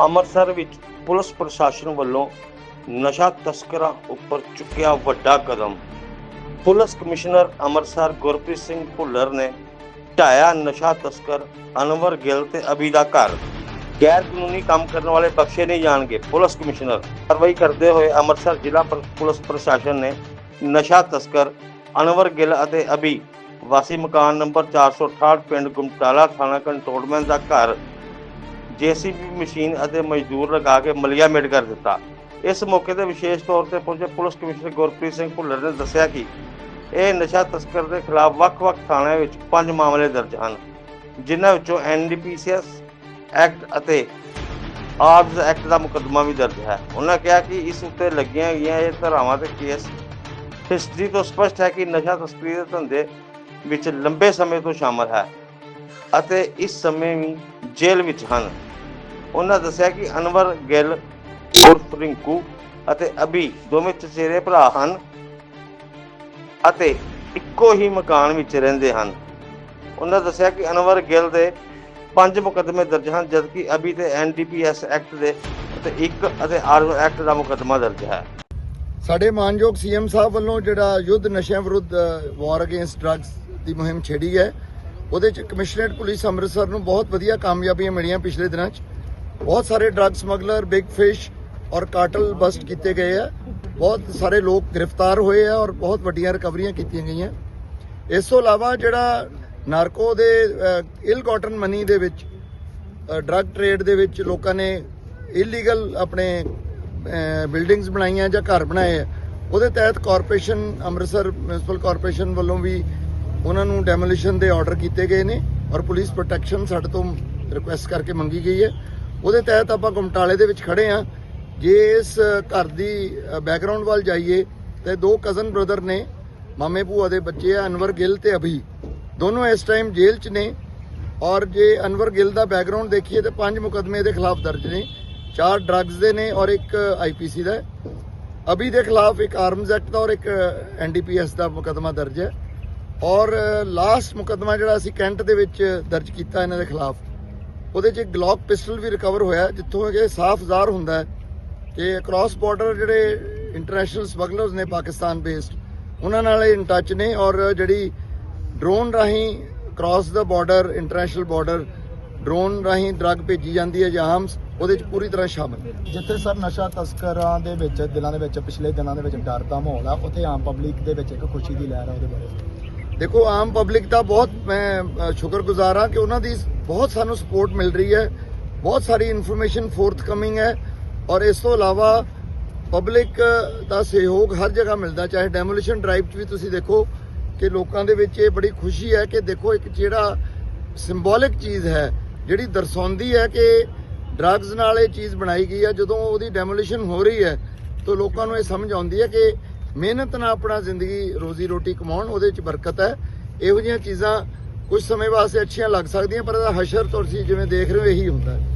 ਅੰਮ੍ਰਿਤਸਰ ਵਿੱਚ ਪੁਲਿਸ ਪ੍ਰਸ਼ਾਸਨ ਵੱਲੋਂ ਨਸ਼ਾ ਤਸਕਰਾਂ ਉੱਪਰ ਚੁੱਕਿਆ ਵੱਡਾ ਕਦਮ। ਪੁਲਿਸ ਕਮਿਸ਼ਨਰ ਅੰਮ੍ਰਿਤਸਰ ਗੁਰਪ੍ਰੀਤ ਸਿੰਘ ਭੁੱਲਰ ਨੇ ਢਾਇਆ ਨਸ਼ਾ ਤਸਕਰ ਅਨਵਰ ਗਿੱਲ ਤੇ ਅਬੀ ਦਾ ਘਰ। ਗੈਰ ਕਾਨੂੰਨੀ ਕੰਮ ਕਰਨ ਵਾਲੇ ਬਖਸ਼ੇ ਨਹੀਂ ਜਾਣਗੇ। ਪੁਲਿਸ ਕਮਿਸ਼ਨਰ, ਕਾਰਵਾਈ ਕਰਦੇ ਹੋਏ ਅੰਮ੍ਰਿਤਸਰ ਜ਼ਿਲ੍ਹਾ ਪੁਲਿਸ ਪ੍ਰਸ਼ਾਸਨ ਨੇ ਨਸ਼ਾ ਤਸਕਰ ਅਨਵਰ ਗਿੱਲ ਅਤੇ ਅਬੀ ਵਾਸੀ ਮਕਾਨ ਨੰਬਰ 468 ਪਿੰਡ ਗੁਮਟਾਲਾ ਥਾਣਾ ਕੰਟਰੋਲਮੈਂਟ ਦਾ ਘਰ, ਜੀਸੀਬੀ ਮਸ਼ੀਨ ਅਤੇ ਮਜ਼ਦੂਰ ਲਗਾ ਕੇ ਮਲਿਆ ਮੇਟ ਕਰ ਦਿੱਤਾ। ਇਸ ਮੌਕੇ ਤੇ ਵਿਸ਼ੇਸ਼ ਤੌਰ ਤੇ ਪਹੁੰਚੇ ਪੁਲਿਸ ਕਮਿਸ਼ਨਰ ਗੁਰਪ੍ਰੀਤ ਸਿੰਘ ਭੁੱਲਰ ਨੇ ਦੱਸਿਆ ਕਿ ਇਹ ਨਸ਼ਾ ਤਸਕਰ ਦੇ ਖਿਲਾਫ ਵੱਖ-ਵੱਖ ਥਾਣਿਆਂ ਵਿੱਚ ਪੰਜ ਮਾਮਲੇ ਦਰਜ ਹਨ, ਜਿਨ੍ਹਾਂ ਵਿੱਚੋਂ ਐਨਡੀਪੀਸੀਐਸ ਐਕਟ ਅਤੇ ਆਰਮਸ ਐਕਟ ਦਾ ਮੁਕੱਦਮਾ ਵੀ ਦਰਜ ਹੈ। ਉਹਨਾਂ ਕਿਹਾ ਕਿ ਇਸ ਉੱਤੇ ਲੱਗੀਆਂ ਗਈਆਂ ਇਹ ਧਾਰਾਵਾਂ ਤੇ ਕੇਸ ਹਿਸਟਰੀ ਤੋਂ ਸਪਸ਼ਟ ਹੈ ਕਿ ਨਸ਼ਾ ਤਸਕਰੀ ਦੇ ਧੰਦੇ ਵਿੱਚ ਲੰਬੇ ਸਮੇਂ ਤੋਂ ਸ਼ਾਮਲ ਹੈ ਅਤੇ ਇਸ ਸਮੇਂ ਵੀ ਜੇਲ੍ਹ ਵਿੱਚ ਹਨ। ਉਹਨਾਂ ਦੱਸਿਆ ਕਿ ਅਨਵਰ, ਗਿੱਲ, ਉਰਫ ਰਿੰਕੂ ਅਤੇ ਅਬੀ ਦੋਵੇਂ ਚਚੇਰੇ ਭਰਾ ਹਨ ਅਤੇ ਇੱਕੋ ਹੀ ਮਕਾਨ ਵਿੱਚ ਰਹਿੰਦੇ ਹਨ। ਉਹਨਾਂ ਦੱਸਿਆ ਕਿ ਅਨਵਰ, ਗਿੱਲ ਦੇ ਪੰਜ ਮੁਕੱਦਮੇ ਦਰਜ ਹਨ, ਜਦਕਿ ਅਬੀ ਤੇ ਐਨਡੀਪੀਐਸ ਐਕਟ ਦੇ ਅਤੇ ਇੱਕ ਅਤੇ ਆਰਮ ਐਕਟ ਦਾ ਮੁਕੱਦਮਾ ਦਰਜ ਹੈ। ਸਾਡੇ ਮਾਨਯੋਗ ਸੀਐਮ ਸਾਹਿਬ ਵੱਲੋਂ ਜਿਹੜਾ ਯੁੱਧ ਨਸ਼ਿਆਂ ਵਿਰੁੱਧ ਵਾਰ ਅਗੇਂਸਟ ਡਰੱਗਸ ਦੀ ਮੁਹਿੰਮ ਛੇੜੀ ਹੈ। ਉਹਦੇ ਚ ਕਮਿਸ਼ਨਰੇਟ ਪੁਲਿਸ ਅੰਮ੍ਰਿਤਸਰ ਨੂੰ ਬਹੁਤ ਵਧੀਆ ਕਾਮਯਾਬੀਆਂ ਮਿਲੀਆਂ ਪਿਛਲੇ ਦਿਨਾਂ 'ਚ। ਬਹੁਤ ਸਾਰੇ ਡਰੱਗ ਸਮਗਲਰ, ਬਿਗ ਫਿਸ਼ ਔਰ ਕਾਟਲ ਬਸਟ ਕੀਤੇ ਗਏ ਆ। ਬਹੁਤ ਸਾਰੇ ਲੋਕ ਗ੍ਰਿਫਤਾਰ ਹੋਏ ਆ ਔਰ ਬਹੁਤ ਵੱਡੀਆਂ ਰਿਕਵਰੀਆਂ ਕੀਤੀਆਂ ਗਈਆਂ। ਇਸ ਤੋਂ ਇਲਾਵਾ ਜਿਹੜਾ ਨਾਰਕੋ ਦੇ ਇਲ ਕਾਟਨ ਮਨੀ ਦੇ ਵਿੱਚ ਡਰੱਗ ਟ੍ਰੇਡ ਦੇ ਵਿੱਚ ਲੋਕਾਂ ਨੇ ਇਲੀਗਲ ਆਪਣੇ ਬਿਲਡਿੰਗਸ ਬਣਾਈਆਂ ਜਾਂ ਘਰ ਬਣਾਏ ਆ। ਉਹਦੇ ਤਹਿਤ ਕਾਰਪੋਰੇਸ਼ਨ, ਅੰਮ੍ਰਿਤਸਰ ਮਿਊਨਿਸਪਲ ਕਾਰਪੋਰੇਸ਼ਨ ਵੱਲੋਂ ਵੀ ਉਹਨਾਂ ਨੂੰ ਡੈਮੋਲੀਸ਼ਨ ਦੇ ਆਰਡਰ ਕੀਤੇ ਗਏ ਨੇ ਔਰ ਪੁਲਿਸ ਪ੍ਰੋਟੈਕਸ਼ਨ ਸਾਡੇ ਤੋਂ ਰਿਕੁਐਸਟ ਕਰਕੇ ਮੰਗੀ ਗਈ ਹੈ। ਉਹਦੇ ਤਹਿਤ ਆਪਾਂ ਗੁਮਟਾਲੇ ਦੇ ਵਿੱਚ ਖੜੇ ਆ ਜੇ ਇਸ ਘਰ ਦੀ ਬੈਕਗ੍ਰਾਉਂਡ ਵੱਲ ਜਾਈਏ, ਤੇ ਦੋ ਕਜ਼ਨ ਬ੍ਰਦਰ ਨੇ, ਮਾਮੇ ਭੂਆ ਦੇ ਬੱਚੇ ਆ, ਅਨਵਰ ਗਿੱਲ ਤੇ ਅਭੀ। ਦੋਨੋਂ ਇਸ ਟਾਈਮ ਜੇਲ੍ਹ 'ਚ ਨੇ ਔਰ ਜੇ ਅਨਵਰ ਗਿੱਲ ਦਾ ਬੈਕਗ੍ਰਾਉਂਡ ਦੇਖੀਏ ਤੇ ਪੰਜ ਮੁਕਦਮੇ ਇਹਦੇ ਖਿਲਾਫ ਦਰਜ ਨੇ, ਚਾਰ ਡਰੱਗਸ ਦੇ ਨੇ ਔਰ ਇੱਕ ਆਈਪੀਸੀ ਦਾ ਹੈ। ਅਭੀ ਦੇ ਖਿਲਾਫ ਇੱਕ ਆਰਮਜ਼ ਐਕਟ ਦਾ ਔਰ ਇੱਕ ਐਨਡੀਪੀਐਸ ਦਾ ਮੁਕਦਮਾ ਦਰਜ ਹੈ ਔਰ ਲਾਸਟ ਮੁਕਦਮਾ ਜਿਹੜਾ ਅਸੀਂ ਕੈਂਟ ਦੇ ਵਿੱਚ ਦਰਜ ਕੀਤਾ ਇਹਨਾਂ ਦੇ ਖਿਲਾਫ, ਉਹਦੇ 'ਚ ਗਲੌਕ ਪਿਸਟਲ ਵੀ ਰਿਕਵਰ ਹੋਇਆ ਜਿੱਥੋਂ ਇਹ ਸਾਫ਼ ਜ਼ਾਹਰ ਹੁੰਦਾ ਹੈ ਕਿ ਕ੍ਰਾਸ ਬਾਰਡਰ ਜਿਹੜੇ ਇੰਟਰਨੈਸ਼ਨਲ ਸਮਗਲਰਸ ਨੇ ਪਾਕਿਸਤਾਨ ਬੇਸਡ ਉਹਨਾਂ ਨਾਲ ਇਹ ਇਨ ਟੱਚ ਨੇ ਔਰ ਜਿਹੜੀ ਡਰੋਨ ਰਾਹੀਂ ਕ੍ਰਾਸ ਦਾ ਬਾਰਡਰ ਇੰਟਰਨੈਸ਼ਨਲ ਬਾਰਡਰ ਡਰੋਨ ਰਾਹੀਂ ਡਰੱਗ ਭੇਜੀ ਜਾਂਦੀ ਹੈ ਜਾਂ ਆਰਮਸ ਉਹਦੇ 'ਚ ਪੂਰੀ ਤਰ੍ਹਾਂ ਸ਼ਾਮਲ। ਜਿੱਥੇ ਸਰ ਨਸ਼ਾ ਤਸਕਰਾਂ ਦੇ ਵਿੱਚ ਦਿਲਾਂ ਦੇ ਵਿੱਚ ਪਿਛਲੇ ਦਿਨਾਂ ਦੇ ਵਿੱਚ ਡਰ ਦਾ ਮਾਹੌਲ ਆ ਉੱਥੇ ਆਮ ਪਬਲਿਕ ਦੇ ਵਿੱਚ ਇੱਕ ਖੁਸ਼ੀ ਦੀ ਲਹਿਰ ਆ ਉਹਦੇ ਬਾਰੇ। ਦੇਖੋ ਆਮ ਪਬਲਿਕ ਦਾ ਬਹੁਤ ਮੈਂ ਸ਼ੁਕਰਗੁਜ਼ਾਰ ਹਾਂ ਕਿ ਉਹਨਾਂ ਦੀ ਬਹੁਤ ਸਾਨੂੰ ਸਪੋਰਟ ਮਿਲ ਰਹੀ ਹੈ ਬਹੁਤ ਸਾਰੀ ਇਨਫੋਰਮੇਸ਼ਨ ਫੋਰਥ ਕਮਿੰਗ ਹੈ ਔਰ ਇਸ ਤੋਂ ਇਲਾਵਾ ਪਬਲਿਕ ਦਾ ਸਹਿਯੋਗ ਹਰ ਜਗ੍ਹਾ ਮਿਲਦਾ ਚਾਹੇ ਡੈਮੋਲੀਸ਼ਨ ਡਰਾਈਵ 'ਚ ਵੀ ਤੁਸੀਂ ਦੇਖੋ ਕਿ ਲੋਕਾਂ ਦੇ ਵਿੱਚ ਇਹ ਬੜੀ ਖੁਸ਼ੀ ਹੈ ਕਿ ਦੇਖੋ ਇੱਕ ਜਿਹੜਾ ਸਿੰਬੋਲਿਕ ਚੀਜ਼ ਹੈ, ਜਿਹੜੀ ਦਰਸਾਉਂਦੀ ਹੈ ਕਿ ਡਰੱਗਸ ਨਾਲ ਇਹ ਚੀਜ਼ ਬਣਾਈ ਗਈ ਹੈ, ਜਦੋਂ ਉਹਦੀ ਡੈਮੋਲੀਸ਼ਨ ਹੋ ਰਹੀ ਹੈ, ਤਾਂ ਲੋਕਾਂ ਨੂੰ ਇਹ ਸਮਝ ਆਉਂਦੀ ਹੈ ਕਿ ਮਿਹਨਤ ਨਾਲ ਆਪਣਾ ਜ਼ਿੰਦਗੀ ਰੋਜ਼ੀ ਰੋਟੀ ਕਮਾਉਣ ਉਹਦੇ ਵਿੱਚ ਬਰਕਤ ਹੈ। ਇਹੋ ਜਿਹੀਆਂ ਚੀਜ਼ਾਂ ਕੁਝ ਸਮੇਂ ਵਾਸਤੇ ਅੱਛੀਆਂ ਲੱਗ ਸਕਦੀਆਂ, ਪਰ ਇਹਦਾ ਹਸ਼ਰ ਤੁਸੀਂ ਜਿਵੇਂ ਦੇਖ ਰਹੇ ਹੋ, ਇਹੀ ਹੁੰਦਾ ਹੈ।